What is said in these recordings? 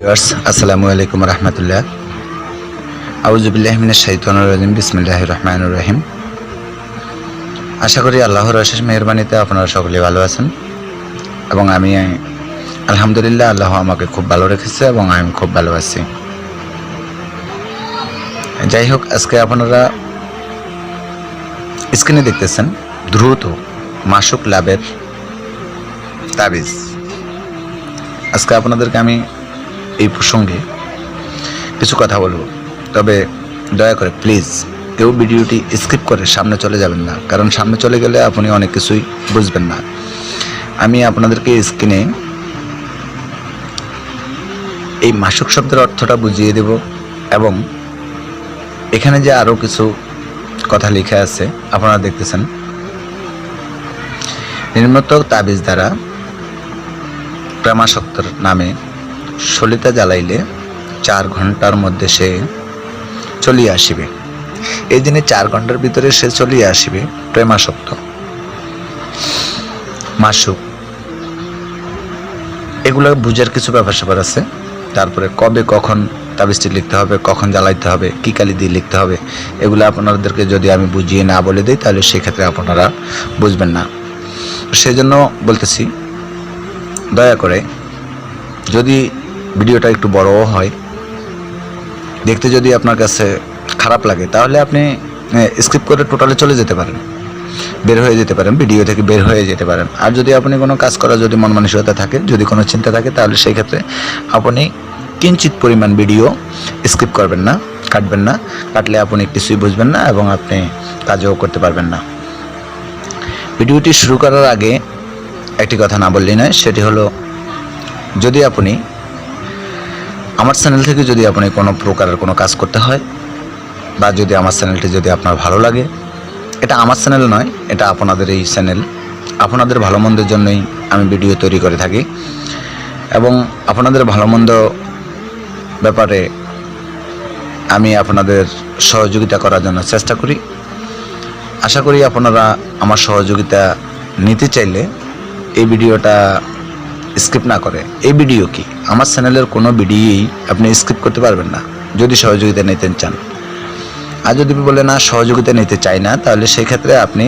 আসসালামু আলাইকুম রহমতুল্লাহ। আউজুবিল্লাহ মিনাশ শাইতানির রাজিম, বিসমিল্লাহির রহমানির রহিম। আশা করি আল্লাহর অশেষ মেহরবানিতে আপনারা সকলে ভালো আছেন এবং আমি, আলহামদুলিল্লাহ, আল্লাহ আমাকে খুব ভালো রেখেছে এবং আমি খুব ভালো আছি। যাই হোক, আজকে আপনারা স্ক্রিনে দেখতেছেন দ্রুত মাসুক লাভের তাবিজ। আজকে আপনাদেরকে আমি প্রসঙ্গে কিছু কথা বলব। তবে দয়া করে প্লিজ কেউ ভিডিওটি স্কিপ করে সামনে চলে যাবেন না, কারণ সামনে চলে গেলে আপনি অনেক কিছুই বুঝবেন না। আমি আপনাদেরকে স্ক্রিনে এই মাসুক শব্দের অর্থটা বুঝিয়ে দেব এবং এখানে যে আরও কিছু কথা লেখা আছে, আপনারা দেখতেছেন। নিম্নত তাবিজ দ্বারা প্রেমাসক্তর নামে সলিতা জ্বালাইলে চার ঘণ্টার মধ্যে সে চলিয়ে আসিবে। এই দিনে চার ঘণ্টার ভিতরে সে চলিয়ে আসিবে প্রেমাসক্ত। মাসুক। এগুলো বুঝার কিছু ব্যাপার স্যাপার আছে। তারপরে কবে কখন তাবিজটি লিখতে হবে, কখন জ্বালাইতে হবে, কী কালি দিয়ে লিখতে হবে, এগুলো আপনাদেরকে যদি আমি বুঝিয়ে না বলে দিই, তাহলে সেক্ষেত্রে আপনারা বুঝবেন না। সেজন্য বলতেছি, দয়া করে যদি ভিডিওটা একটু বড়ও হয়। দেখতে যদি আপনার কাছে খারাপ লাগে, তাহলে আপনি স্কিপ করে টোটালে চলে যেতে পারেন। বের হয়ে যেতে পারেন ভিডিও থেকে বের হয়ে যেতে পারেন। আর যদি আপনি কোনো কাজ করার যদি মন মানসিকতা থাকে, যদি কোনো চিন্তা থাকে, তাহলে সেই ক্ষেত্রে আপনি কিঞ্চিত পরিমাণ ভিডিও স্কিপ করবেন না, কাটবেন না। কাটলে আপনি কিছুই বুঝবেন না এবং আপনি কাজও করতে পারবেন না। ভিডিওটি শুরু করার আগে একটি কথা না বললেই নয়, সেটি হলো, যদি আপনি আমার চ্যানেল থেকে যদি আপনি কোনো প্রকারের কোনো কাজ করতে হয়, বা যদি আমার চ্যানেলটি যদি আপনার ভালো লাগে, এটা আমার চ্যানেল নয়, এটা আপনাদের এই চ্যানেল আপনাদের ভালো মন্দের জন্যই আমি ভিডিও তৈরি করে থাকি। এবং আপনাদের ভালো মন্দ ব্যাপারে আমি আপনাদের সহযোগিতা করার জন্য চেষ্টা করি। আশা করি আপনারা আমার সহযোগিতা নিতে চাইলে এই ভিডিওটা স্কিপ না করে। এই ভিডিও কি? আমার চ্যানেলের কোনো ভিডিওই আপনি স্কিপ করতে পারবেন না, যদি সহযোগিতা নিতে চান। আর যদি বলে না, সহযোগিতা নিতে চাই না, তাহলে সেই ক্ষেত্রে আপনি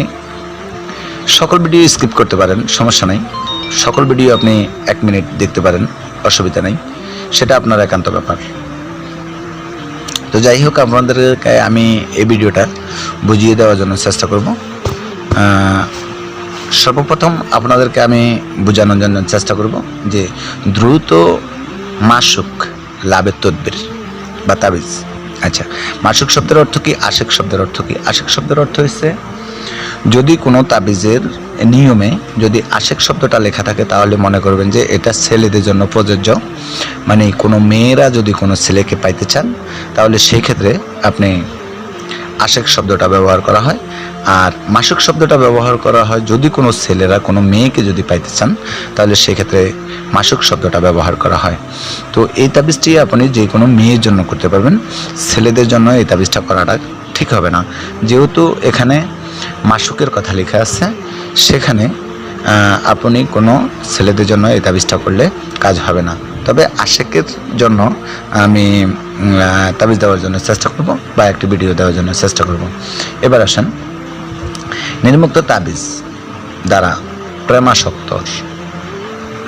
সকল ভিডিও স্কিপ করতে পারেন, সমস্যা নেই। সকল ভিডিও আপনি এক মিনিট দেখতে পারেন, অসুবিধা নেই। সেটা আপনার একান্ত ব্যাপার। তো যাই হোক, আপনাদেরকে আমি এই ভিডিওটা বুঝিয়ে দেওয়ার জন্য চেষ্টা করব। সর্বপ্রথম আপনাদেরকে আমি বোঝানোর জন্য চেষ্টা করব যে দ্রুত মাসুক লাভের তদ্বির বা তাবিজ। আচ্ছা মাসুক শব্দের অর্থ কি, আশেক শব্দের অর্থ কি? আশেক শব্দের অর্থ হচ্ছে, যদি কোনো তাবিজের নিয়মে যদি আশেক শব্দটা লেখা থাকে, তাহলে মনে করবেন যে এটা ছেলেদের জন্য প্রযোজ্য। মানে কোনো মেয়েরা যদি কোনো ছেলেকে পাইতে চান, তাহলে সেই ক্ষেত্রে আপনি আশেক শব্দটা ব্যবহার করা হয়। আর মাসুক শব্দটা ব্যবহার করা হয় যদি কোনো ছেলেরা কোনো মেয়েকে যদি পাইতে চান, তাহলে সেক্ষেত্রে মাসুক শব্দটা ব্যবহার করা হয়। তো এই তাবিজটি আপনি যে কোনো মেয়ের জন্য করতে পারবেন, ছেলেদের জন্য এই তাবিজটা করাটা ঠিক হবে না। যেহেতু এখানে মাসুকের কথা লেখা আছে, সেখানে আপনি কোনো ছেলেদের জন্য এই তাবিজটা করলে কাজ হবে না। তবে আশেকের জন্য আমি তাবিজ দেওয়ার জন্য চেষ্টা করব বা একটি ভিডিও দেওয়ার জন্য চেষ্টা করব। এবার আসেন নির্মুক্ত তাবিজ দ্বারা প্রেমাসক্তর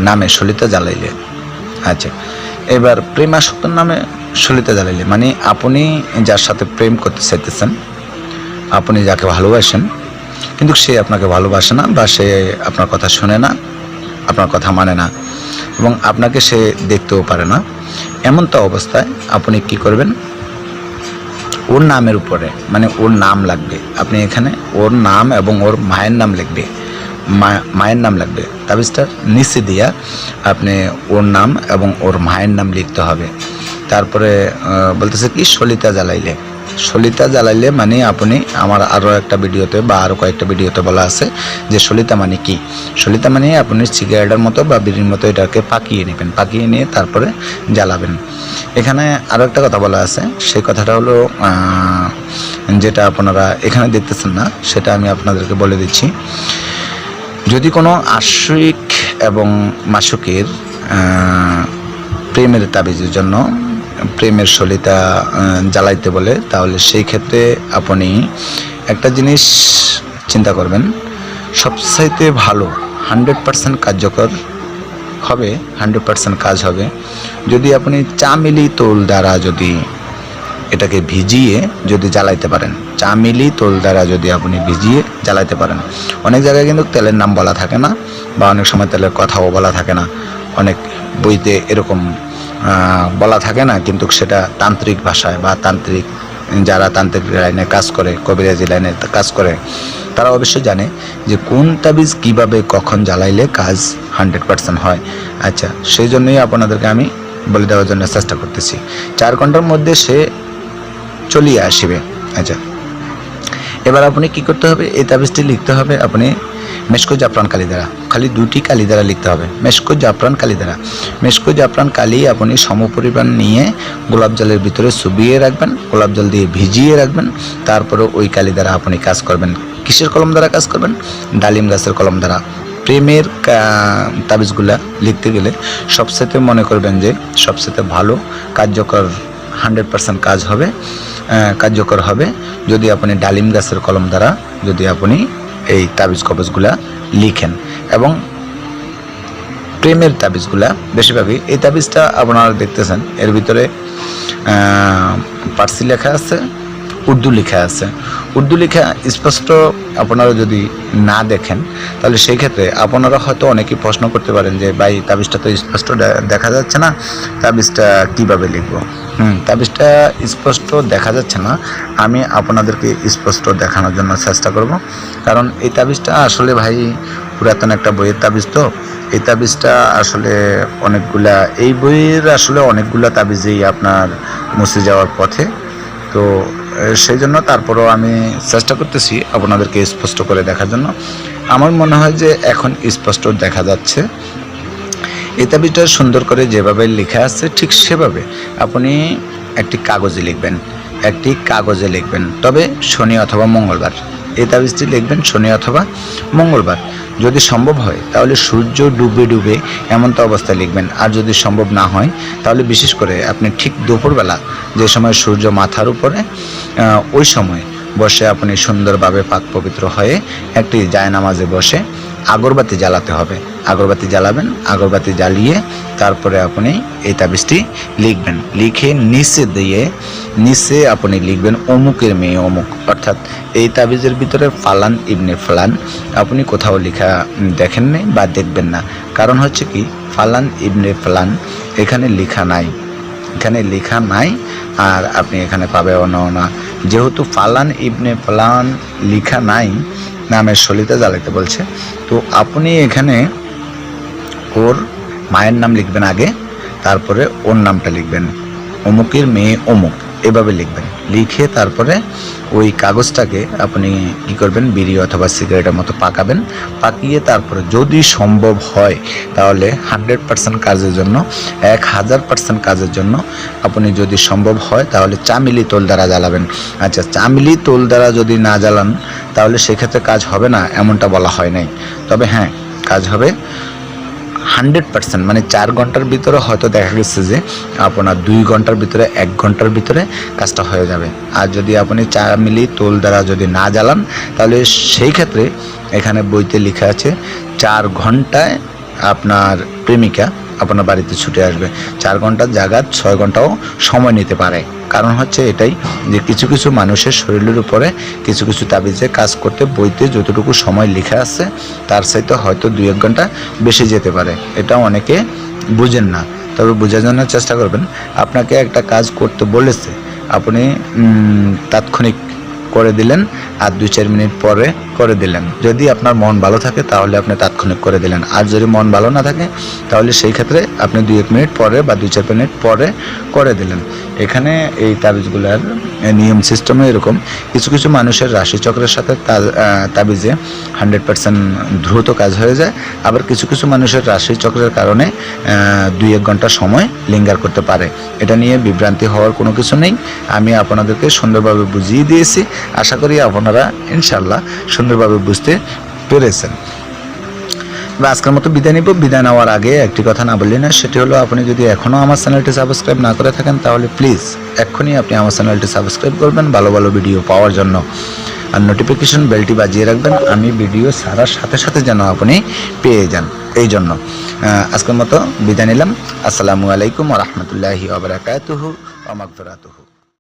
নামে সলিতা জ্বালাইলে। আচ্ছা এবার প্রেমাসক্তর নামে সলিতা জ্বালাইলে মানে আপনি যার সাথে প্রেম করতে চাইতেছেন, আপনি যাকে ভালোবাসেন, কিন্তু সে আপনাকে ভালোবাসে না বা সে আপনার কথা শোনে না, আপনার কথা মানে না, এবং আপনাকে সে দেখতেও পারে না এমন তো অবস্থায় আপনি কি করবেন? ওর নামের উপরে মানে ওর নাম লাগবে। আপনি এখানে ওর নাম এবং ওর মায়ের নাম লিখবে। মায়ের নাম লাগবে। তাবিজটার নিচে দিয়া আপনি ওর নাম এবং ওর মায়ের নাম লিখতে হবে। তারপরে বলতেছে কি, সলিতা জ্বালাইলে সলিতা জ্বালাইলে মানে আপনি আমার আরও একটা ভিডিওতে বা আরও কয়েকটা ভিডিওতে বলা আছে যে সলিতা মানে কি? সলিতা মানে আপনি সিগারেটের মতো বা বিড়ির মতো এটাকে পাকিয়ে নেবেন, পাকিয়ে নিয়ে তারপরে জ্বালাবেন। এখানে আরও একটা কথা বলা আছে, সেই কথাটা হলো যেটা আপনারা এখানে দেখতেছেন না, সেটা আমি আপনাদেরকে বলে দিচ্ছি। যদি কোনো আশ্রিক এবং মাসুকের প্রেমের তাবিজের জন্য প্রেমের সলিতা জ্বালাইতে বলে, তাহলে সেই ক্ষেত্রে আপনি একটা জিনিস চিন্তা করবেন, সবচাইতে ভালো হান্ড্রেড পার্সেন্ট কার্যকর হবে, হান্ড্রেড পার্সেন্ট কাজ হবে, যদি আপনি চা চামিলি তোল দ্বারা যদি এটাকে ভিজিয়ে যদি জ্বালাইতে পারেন চা চামিলি তোল দ্বারা যদি আপনি ভিজিয়ে জ্বালাইতে পারেন, অনেক জায়গায় কিন্তু তেলের নাম বলা থাকে না, বা অনেক সময় তেলের কথাও বলা থাকে না, অনেক বইতে এরকম বলা থাকে না, কিন্তু সেটা তান্ত্রিক ভাষায় বা তান্ত্রিক, যারা তান্ত্রিক লাইনে কাজ করে, কবিরাজি লাইনে কাজ করে, তারা অবশ্যই জানে যে কোন তাবিজ কীভাবে কখন জ্বালাইলে কাজ হান্ড্রেড পার্সেন্ট হয়। আচ্ছা সেই জন্যই আপনাদেরকে আমি বলে দেওয়ার জন্য চেষ্টা করতেছি। চার ঘণ্টার মধ্যে সে চলিয়ে আসবে। আচ্ছা এবার আপনি কি করতে হবে? এই তাবিজটি লিখতে হবে, আপনি মেশকো জাফরান কালি দ্বারা খালি দুটি কালি দ্বারা লিখতে হবে। মেশকো জাফরান কালি দ্বারা মেশকো জাফরান কালি আপনি সমপরিমাণ নিয়ে গোলাপ জলের ভিতরে চুবিয়ে রাখবেন, গোলাপ জল দিয়ে ভিজিয়ে রাখবেন তারপরে ওই কালি দ্বারা আপনি কাজ করবেন। কিসের কলম দ্বারা কাজ করবেন? ডালিম গাছের কলম দ্বারা। প্রেমের তাবিজগুলা লিখতে গেলে সবচেয়ে মনে করবেন যে সবচেয়ে ভালো কার্যকর হান্ড্রেড পার্সেন্ট কাজ হবে কার্যকর হবে যদি আপনি ডালিম গাছের কলম দ্বারা যদি আপনি এই তাবিজ কবজগুলা লিখেন। এবং প্রেমের তাবিজগুলা, বেশিরভাগই এই তাবিজটা আপনারা দেখতেছেন। এর ভিতরে পার্সি লেখা আছে। উর্দু লেখা আছে। উর্দু লেখা স্পষ্ট আপনারা যদি না দেখেন, তাহলে সেই ক্ষেত্রে আপনারা হয়তো অনেকেই প্রশ্ন করতে পারেন যে, ভাই, তাবিজটা তো স্পষ্ট দেখা যাচ্ছে না, তাবিজটা কীভাবে লিখব? হুম, তাবিজটা স্পষ্ট দেখা যাচ্ছে না। আমি আপনাদেরকে স্পষ্ট দেখানোর জন্য চেষ্টা করব। কারণ এই তাবিজটা আসলে ভাই পুরাতন একটা বইয়ের তাবিজ তো। এই তাবিজটা আসলে অনেকগুলা, এই বইয়ের আসলে অনেকগুলা তাবিজেই আপনার মুছে যাওয়ার পথে। তো সেই জন্য তারপরও আমি চেষ্টা করতেছি আপনাদেরকে স্পষ্ট করে দেখার জন্য। আমার মনে হয় যে এখন স্পষ্ট দেখা যাচ্ছে। এই তাবিজটা সুন্দর করে যেভাবে লেখা আছে, ঠিক সেভাবে আপনি একটি কাগজে লিখবেন, একটি কাগজে লিখবেন। তবে শনি অথবা মঙ্গলবার, এই তাবিজটি লিখবেন শনি অথবা মঙ্গলবার। যদি সম্ভব হয়, তাহলে সূর্য ডুবে ডুবে এমন তো অবস্থায় লিখবেন। আর যদি সম্ভব না হয়, তাহলে বিশেষ করে আপনি ঠিক দুপুরবেলা যে সময় সূর্য মাথার উপরে ওই সময় বসে আপনি সুন্দরভাবে পাক পবিত্র হয়ে একটি জায়নামাজে বসে আগরবাতি জ্বালাতে হবে। আগরবাতি জ্বালাবেন, আগরবাতি জ্বালিয়ে তারপরে আপনি এই তাবিজটি লিখবেন। লিখে নিচে দিয়ে, নিচে আপনি লিখবেন অমুকের মেয়ে অমুক। অর্থাৎ এই তাবিজের ভিতরে ফালান ইবনে ফালান, আপনি কোথাও লেখা দেখেন নাই বা দেখবেন না। কারণ হচ্ছে কি, ফালান ইবনে ফালান এখানে লেখা নাই। এখানে লেখা নাই আর আপনি এখানে পাবেও না যেহেতু ফালান ইবনে ফালান লেখা নাই, নামের সলিতা জ্বালাতে বলছে, তো আপনি এখানে ওর মায়ের নাম লিখবেন আগে, তারপরে ওর নামটা লিখবেন। অমুকের মেয়ে অমুক, এভাবে লিখবেন। লিখে তারপরে ওই কাগজটাকে আপনি কি করবেন, বিড়ি অথবা সিগারেটের মতো পাকাবেন। পাকিয়ে তারপরে যদি সম্ভব হয়, তাহলে হান্ড্রেড পার্সেন্ট কাজের জন্য, এক হাজার পার্সেন্ট কাজের জন্য আপনি যদি সম্ভব হয়, তাহলে চামিলি তোল দ্বারা জ্বালাবেন। আচ্ছা চামিলি তোল দ্বারা যদি না জ্বালান, তাহলে সেক্ষেত্রে কাজ হবে না, এমনটা বলা হয় নাই। তবে হ্যাঁ কাজ হবে। হান্ড্রেড পার্সেন্ট মানে চার ঘণ্টার ভিতরে হয়তো দেখা গেছে যে আপনার দুই ঘণ্টার ভিতরে, এক ঘণ্টার ভিতরে কাজটা হয়ে যাবে। আর যদি আপনি চা মিলি তোল দ্বারা যদি না জ্বালান, তাহলে সেই ক্ষেত্রে এখানে বইতে লেখা আছে, চার ঘন্টায় আপনার প্রেমিকা আপনার বাড়িতে ছুটে আসবে। চার ঘণ্টার জায়গা ছয় ঘন্টাও সময় নিতে পারে। কারণ হচ্ছে এটাই যে কিছু কিছু মানুষের শরীরের উপরে কিছু কিছু তাবিজে কাজ করতে, বইতে যতটুকু সময় লেখা আছে, তার সাথে হয়তো দুই এক ঘণ্টা বেশি যেতে পারে। এটা অনেকে বুঝেন না। তবে বোঝার জন্য চেষ্টা করবেন, আপনাকে একটা কাজ করতে বলেছে। আপনি তাৎক্ষণিক করে দিলেন আর দুই চার মিনিট পরে করে দিলেন। যদি আপনার মন ভালো থাকে তাহলে আপনি তাৎক্ষণিক করে দিলেন। আর যদি মন ভালো না থাকে তাহলে সেই ক্ষেত্রে আপনি দুই এক মিনিট পরে বা দুই চার মিনিট পরে করে দিলেন। এখানে এই তাবিজগুলার নিয়ম সিস্টেমে এরকম। কিছু কিছু মানুষের রাশিচক্রের সাথে তাবিজে হান্ড্রেড পার্সেন্ট দ্রুত কাজ হয়ে যায়। আবার কিছু কিছু মানুষের রাশিচক্রের কারণে দুই এক ঘণ্টা সময় লিঙ্গার করতে পারে। এটা নিয়ে বিভ্রান্তি হওয়ার কোনো কিছু নেই। আমি আপনাদেরকে সুন্দরভাবে বুঝিয়ে দিয়েছি। আশা করি আপনারা ইনশাল্লাহ সুন্দরভাবে বুঝতে পেরেছেন। আজকের মতো বিদায় নিব। বিদায় নেওয়ার আগে একটি কথা না বললি না, সেটি হলো আপনি যদি এখনও আমার চ্যানেলটি সাবস্ক্রাইব না করে থাকেন, তাহলে প্লিজ এক্ষুনি আপনি আমার চ্যানেলটি সাবস্ক্রাইব করবেন, ভালো ভালো ভিডিও পাওয়ার জন্য। আর নোটিফিকেশন বেলটি বাজিয়ে রাখবেন, আমি ভিডিও ছাড়ার সাথে সাথে যেন আপনি পেয়ে যান। এই জন্য আজকের মতো বিদায় নিলাম। আসসালামু আলাইকুম রহমতুল্লাহি ওবরাকাতুহু ওয়া মাগফিরাতুহু।